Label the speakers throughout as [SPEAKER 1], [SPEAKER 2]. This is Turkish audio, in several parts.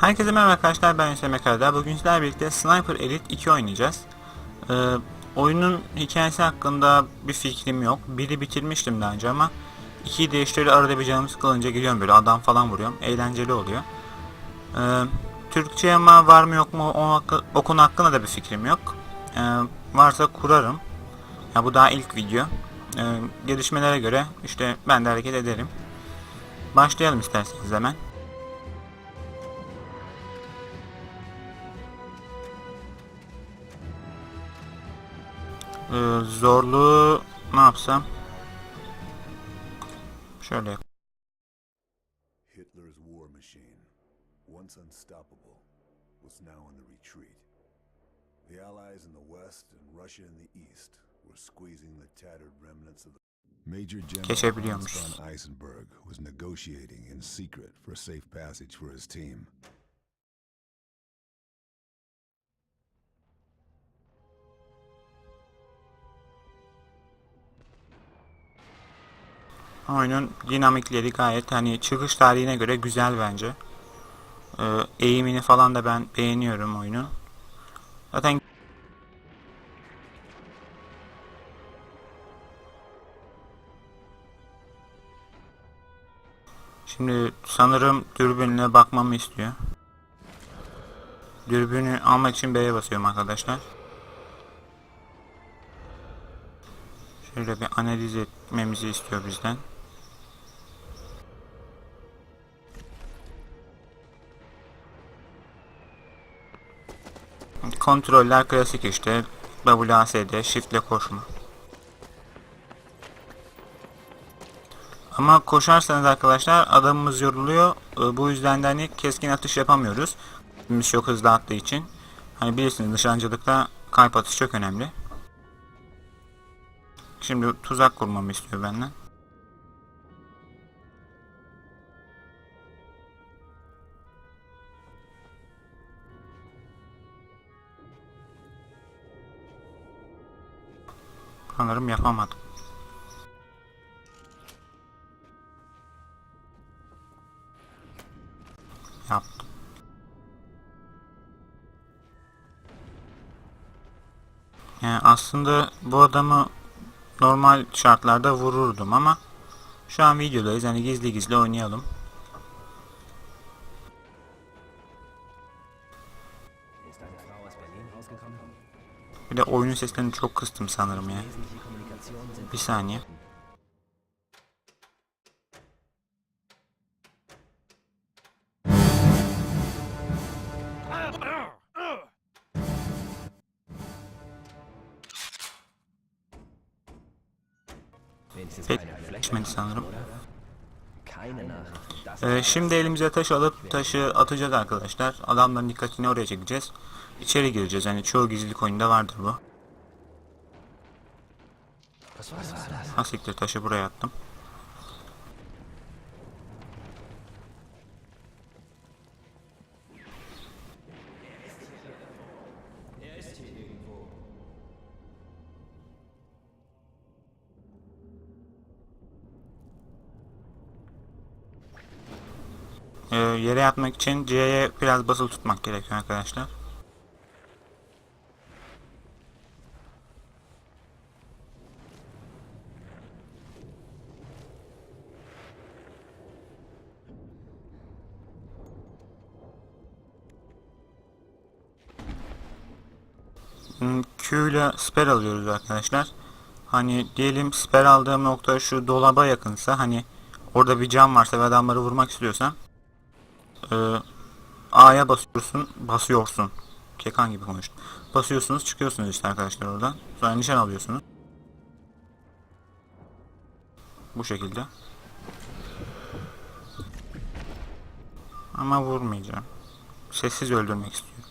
[SPEAKER 1] Herkese merhaba arkadaşlar ben Hüseyin Mekarada. Bugün sizlerle birlikte Sniper Elite 2 oynayacağız. Ee, oyunun hikayesi hakkında bir fikrim yok. Biri bitirmiştim daha önce ama ikiyi değiştirip arada bir canım sıkılınca gidiyorum böyle adam falan vuruyorum. Eğlenceli oluyor. Ee, Türkçe ama var mı yok mu o, o konu hakkında da bir fikrim yok. Ee, varsa kurarım. Ya bu daha ilk video. Ee, gelişmelere göre işte ben de hareket ederim. Başlayalım isterseniz hemen. Ee, zorluğu ne yapsam? Şöyle yap-
[SPEAKER 2] Hitler's war machine, once unstoppable, was now on the retreat. The Allies in the west and Russia in the east were squeezing the tattered remnants of the Major General von Eisenberg was negotiating in secret for safe passage for his team.
[SPEAKER 1] Oyunun dinamikleri gayet hani çıkış tarihine göre güzel bence. Ee, eğimini falan da ben beğeniyorum oyunun. Zaten Şimdi sanırım dürbünle bakmamı istiyor. Dürbünü almak için B'ye basıyorum arkadaşlar. Şöyle bir analiz etmemizi istiyor bizden. Kontroller klasik işte. WASD, shift ile koşma. Ama koşarsanız arkadaşlar adamımız yoruluyor. Ee, Bu yüzden de hani keskin atış yapamıyoruz. Biz çok hızlı attığı için. Hani bilirsiniz nişancılıkta kalp atışı çok önemli. Şimdi tuzak kurmamı istiyor benden. Sanırım yapamadım. Yaptım. Yani aslında bu adamı normal şartlarda vururdum ama şu an videodayız hani gizli gizli oynayalım. Bir de oyunun seslerini çok kıstım sanırım ya. Bir saniye. Pek geçmedi sanırım. Ee, şimdi elimize taş alıp taşı atacağız arkadaşlar. Adamların dikkatini oraya çekeceğiz. İçeri gireceğiz. Yani çoğu gizlilik oyunda vardır bu.
[SPEAKER 3] Was war das?
[SPEAKER 1] Ha siktir taşı buraya attım. Yere yatmak için C'ye biraz basılı tutmak gerekiyor arkadaşlar. Hmm, Q ile siper alıyoruz arkadaşlar. Hani diyelim siper aldığım nokta şu dolaba yakınsa hani orada bir cam varsa ve adamları vurmak istiyorsam e, A'ya basıyorsun, basıyorsun. Kekan gibi konuştum. Basıyorsunuz, çıkıyorsunuz işte arkadaşlar oradan. Sonra nişan alıyorsunuz. Bu şekilde. Ama vurmayacağım. Sessiz öldürmek istiyorum.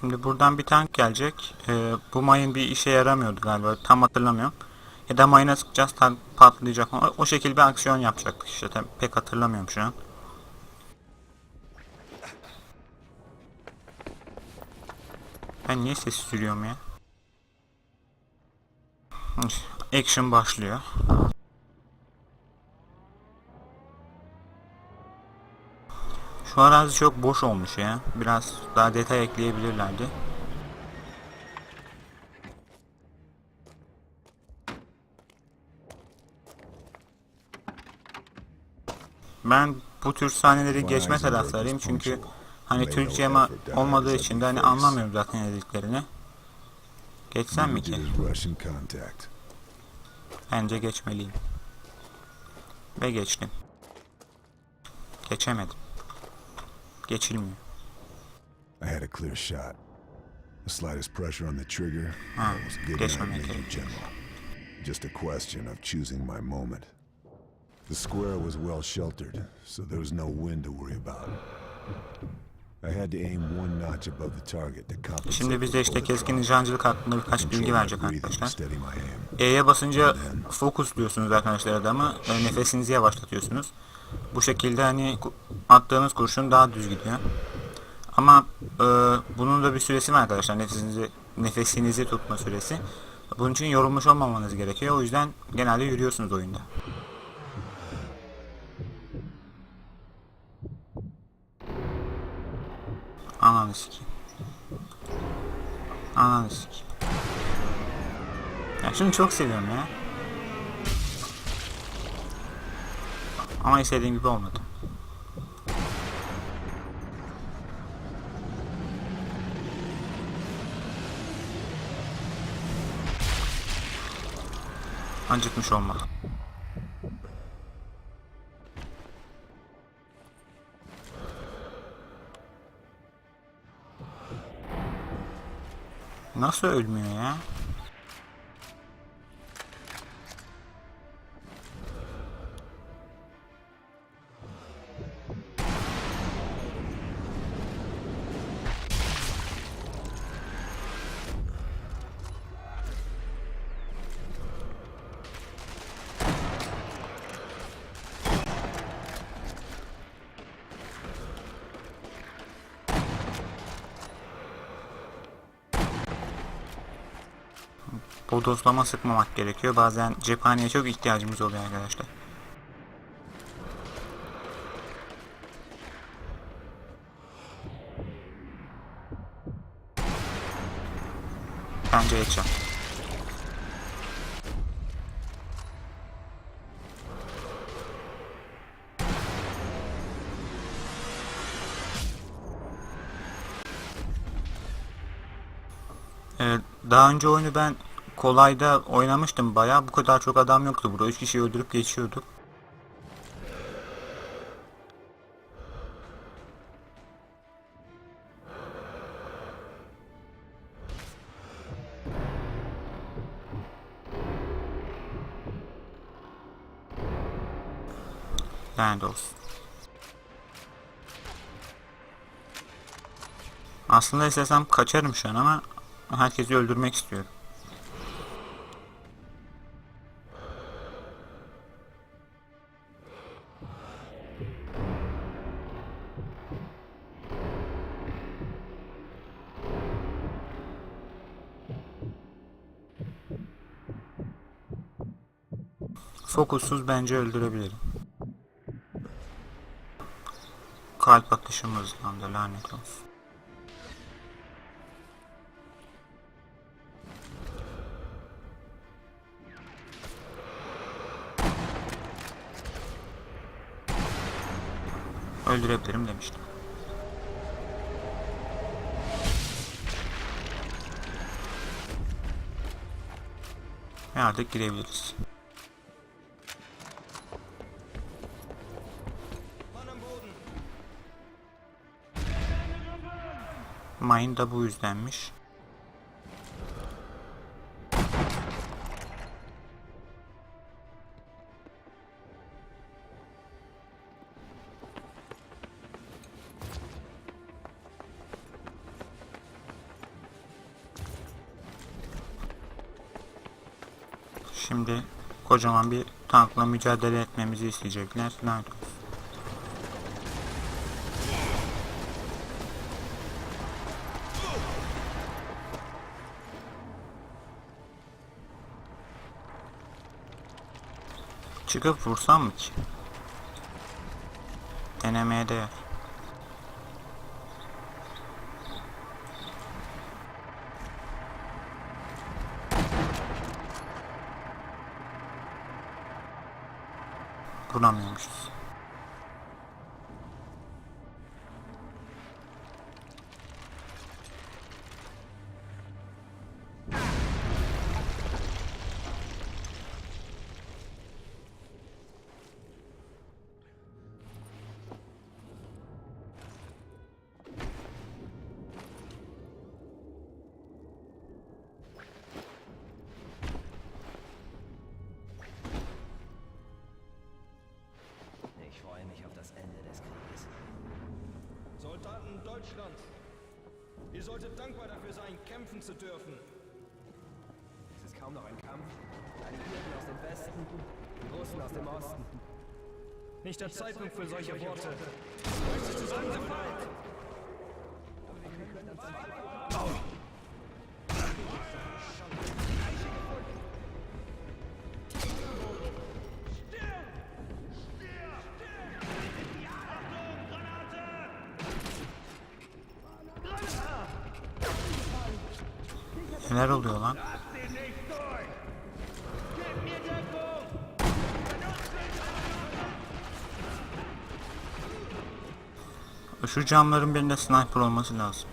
[SPEAKER 1] Şimdi buradan bir tank gelecek. Ee, bu mayın bir işe yaramıyordu galiba. Tam hatırlamıyorum. Ya da mayına sıkacağız tank patlayacak. O, o şekilde bir aksiyon yapacaktık işte. Pek hatırlamıyorum şu an. Ben niye ses sürüyorum ya? Action başlıyor. Şu arazi çok boş olmuş ya. Biraz daha detay ekleyebilirlerdi. Ben bu tür sahneleri geçme taraftarıyım çünkü hani Türkçe ama olmadığı için de hani anlamıyorum zaten ne dediklerini. Geçsem mi ki? Bence geçmeliyim. Ve geçtim. Geçemedim. Geçilmiyor.
[SPEAKER 2] I had a clear shot. The slightest pressure on the trigger,
[SPEAKER 1] Ah,
[SPEAKER 2] I was Major
[SPEAKER 1] okay.
[SPEAKER 2] General. Just a question of choosing my moment. The square was well sheltered, so there was no wind to worry about. I had to aim one notch above the target to compensate
[SPEAKER 1] Şimdi bize işte keskin nişancılık hakkında birkaç bilgi verecek arkadaşlar. E'ye basınca fokus diyorsunuz arkadaşlar adamı. E, nefesinizi yavaşlatıyorsunuz. Bu şekilde hani attığınız kurşun daha düz gidiyor. Ama e, bunun da bir süresi var arkadaşlar. Nefesinizi nefesinizi tutma süresi. Bunun için yorulmuş olmamanız gerekiyor. O yüzden genelde yürüyorsunuz oyunda. Ananı sikeyim. Ananı sikeyim. Ya şunu çok seviyorum ya. Ama istediğim gibi olmadı. Acıkmış olmalı. Nasıl ölmüyor ya? Bodozlama sıkmamak gerekiyor. Bazen cephaneye çok ihtiyacımız oluyor arkadaşlar. Bence headshot. Ee, daha önce oyunu ben kolayda oynamıştım bayağı. Bu kadar çok adam yoktu burada. 3 kişiyi öldürüp geçiyorduk. Lanet. Aslında istesem kaçarım şu an ama herkesi öldürmek istiyorum. Fokussuz bence öldürebilirim. Kalp atışım hızlandı lanet olsun. Öldürebilirim demiştim. Artık girebiliriz. Mine da bu yüzdenmiş. Şimdi kocaman bir tankla mücadele etmemizi isteyecekler. Lanet Çıkıp vursam mı ki? Denemeye değer. Vuramıyormuşuz.
[SPEAKER 4] Soldaten Deutschlands, ihr solltet dankbar dafür sein, kämpfen zu dürfen.
[SPEAKER 3] Es ist kaum noch ein Kampf. Alliierten aus dem Westen, die Russen aus dem Osten.
[SPEAKER 4] Nicht der Zeitpunkt für solche Worte. Möchtest du sagen, sofort?
[SPEAKER 1] Neler oluyor lan? Şu camların birinde sniper olması lazım.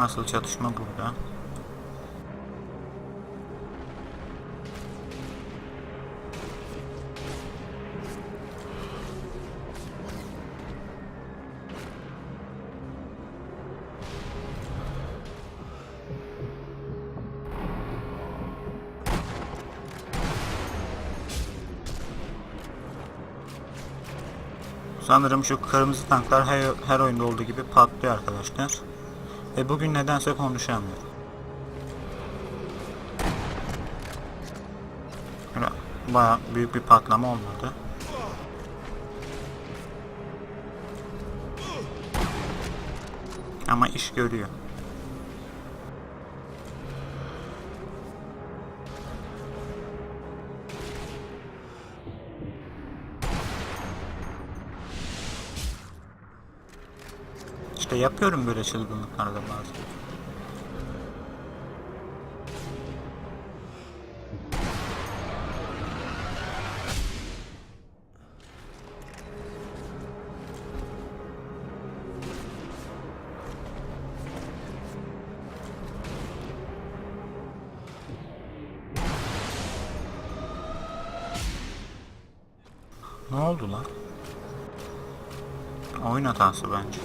[SPEAKER 1] Nasıl çatışma burada? Sanırım şu kırmızı tanklar her, her oyunda olduğu gibi patlıyor arkadaşlar. Ve bugün nedense konuşamıyorum. Baya büyük bir patlama olmadı. Ama iş görüyor. İşte yapıyorum böyle çılgınlıklarda bazen. Ne oldu lan? Oyun hatası bence.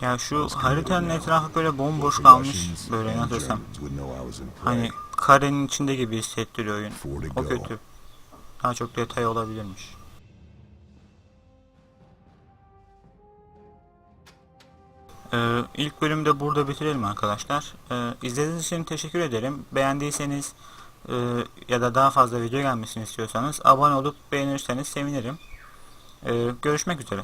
[SPEAKER 1] Ya şu haritanın etrafı böyle bomboş kalmış. Böyle nasıl desem. Hani karenin içinde gibi hissettiriyor oyun. O kötü. Daha çok detay olabilirmiş. Ee, ilk bölümde burada bitirelim arkadaşlar. Ee, izlediğiniz için teşekkür ederim. Beğendiyseniz e, ya da daha fazla video gelmesini istiyorsanız abone olup beğenirseniz sevinirim. Ee, görüşmek üzere.